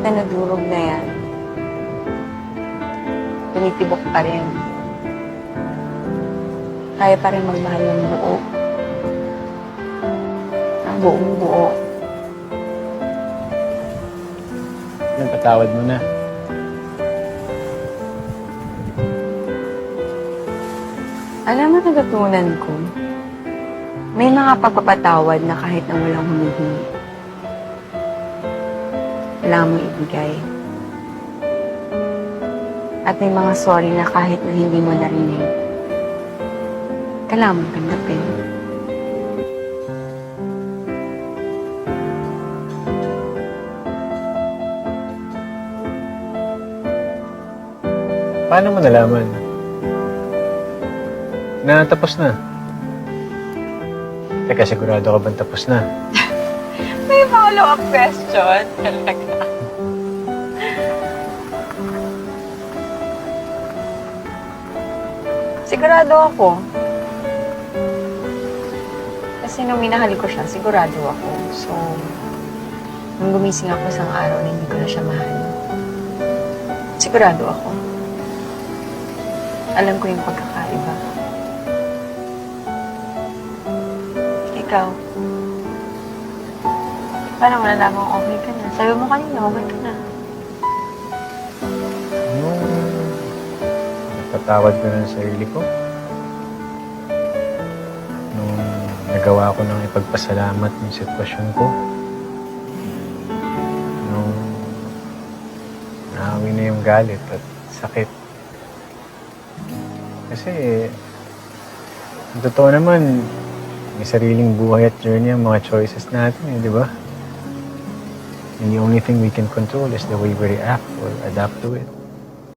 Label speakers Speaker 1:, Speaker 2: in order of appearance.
Speaker 1: kahit na nadurog na yan, tumitibok pa rin. Kaya pa rin magmahal ng buo. Ang buong buo.
Speaker 2: Yan, patawad mo na.
Speaker 1: Alam mo, natutunan ko, may mga pagpapatawad na kahit na walang humihingi. Wala mo ibigay. At may mga sorry na kahit na hindi mo narinig, kailangan mong tanggapin.
Speaker 2: Paano mo nalaman? Na tapos na. Teka, sigurado ka bang tapos na?
Speaker 1: May follow-up question. Talaga. Sigurado ako. Kasi nung minahal ko siya, sigurado ako. So, nung gumising ako isang araw na hindi ko na siya mahal, sigurado ako. Alam ko yung pagkakaiba. Ikaw, Paano mo nalaman kung okay ka na? Sabi mo kanina, okay ka na.
Speaker 2: Nung napatawad ko na ang sarili ko. Nung nagawa ko ng ipagpasalamat yung sitwasyon ko. Nung naawi na yung galit at sakit. Kasi, ang totoo naman, may sariling buhay at journey ang mga choices natin, eh, di ba? And the only thing we can control is the way we react or adapt to it.